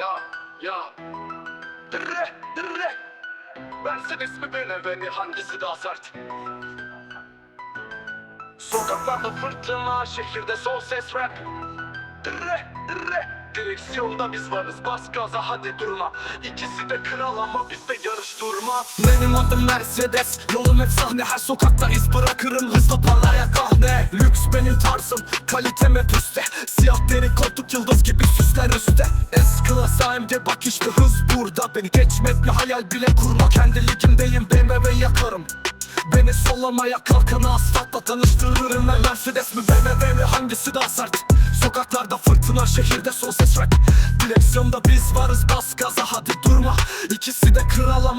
Ya ya. Dırre dırre. Mercedes mi BMW mi hangisi daha sert? Sokaklarda fırtına şehirde son ses rap. Dırre dırre Direksiyonda biz varız bas gaza hadi durma. İkisi de kral ama bizde yarış durma. Benim adım Mercedes Yolum hep sahne. Her sokakta iz bırakırım Hızla parlaya kahne. Lüks benim tarzım kalitem hep üstte. Siyah deri koltuk yıldız gibi süsler üstte. S-Class AMG bak işte hız burada. Beni geçmek bir hayal bile kurma. Kendi ligimdeyim Beni sollamaya kalkanı asfaltla tanıştırırım ben Mercedes mi BMW mi hangisi daha sert? Sokaklarda fırtına şehirde son ses rap. Direksiyonda biz varız bas gaza hadi kral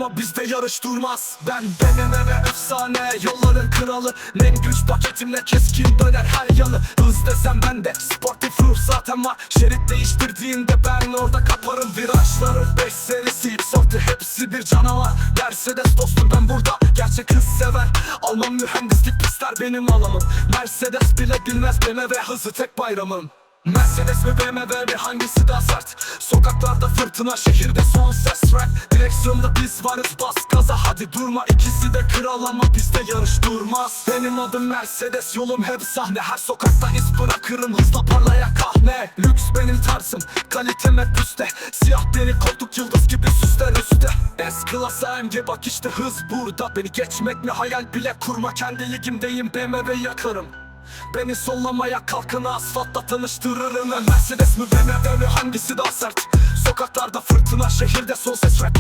ama bizde yarış durmaz. Ben BMW efsane yolların kralı. Men güç paketimle keskin döner her yanı Hız desem bende sportif ruh zaten var. Şerit değiştirdiğinde ben orada kaparım virajları. 5 serisi softu hepsi bir canavar. Mercedes dostum ben burada gerçek hız sever. Alman mühendislik pistler benim alanım. Mercedes bile bilmez BMW hızı tek bayramım. Mercedes mi BMW mi hangisi daha sert? Sokaklarda fırtına şehirde son ses Direksiyonda biz varız bas gaza. Hadi durma İkisi de kral ama bizde yarış durmaz. Benim adım Mercedes yolum hep sahne. Her sokakta iz bırakırım hızla parlaya kahne. Lüks benim tarzım kalitem hep üstte Siyah deri koltuk yıldız gibi süsler üstte S-Class AMG bak işte hız burada. Beni geçmek mi hayal bile kurma. Kendi ligimdeyim BMW yakarım Beni sollamaya kalkını asfaltla tanıştırırım ben. Mercedes mi BMW hangisi daha sert? Sokaklarda fırtına şehirde son ses rap.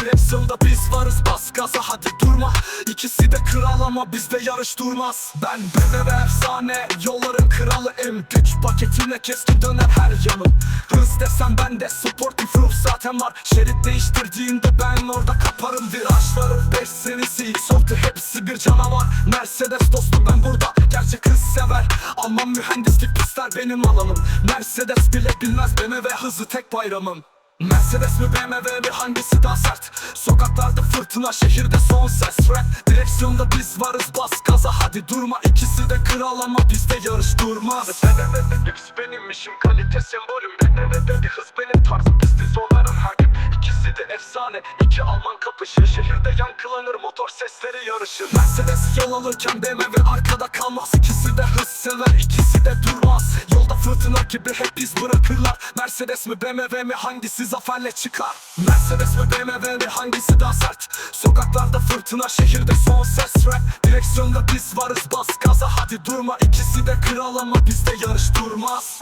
Direksiyonda biz varız bas gaza hadi durma. İkisi de kral ama bizde yarış durmaz. Ben BMW efsane yolların kralı em. Güç paketimle keskin döner her yanım Hız desem bende sportif ruh zaten var. Şerit değiştirdiğinde ben orada kaparım virajları. 5 serisi softu hepsi bir canavar. Mercedes dostum ben burada gerçek hız sever. Alman mühendislik pistler benim alanım. Mercedes bile bilmez BMW hızı tek bayramım. Mercedes mi BMW mi hangisi daha sert? Sokaklarda fırtına şehirde son ses. Rap Direksiyonda biz varız bas gaza. Hadi durma İkisi de kral ama bizde yarış durmaz. BMW'de lüks benim işim kalite sembolüm. BMW'de hız benim tarzım. Zorlarım her gün İkisi de efsane. İki Alman kapışır Şehirde yankılanır motor sesleri yarışır Mercedes yol alırken BMW arkada kalmaz. İkisi de hız sever ikisi de durmaz. Yolda fırtına gibi hep iz bırakırlar. Mercedes mi BMW mi hangisi zaferle çıkar? Mercedes mi BMW mi hangisi daha sert? Sokaklarda fırtına şehirde son ses rap Direksiyonda biz varız. Bas gaza hadi durma. İkisi de kral ama bizde yarış durmaz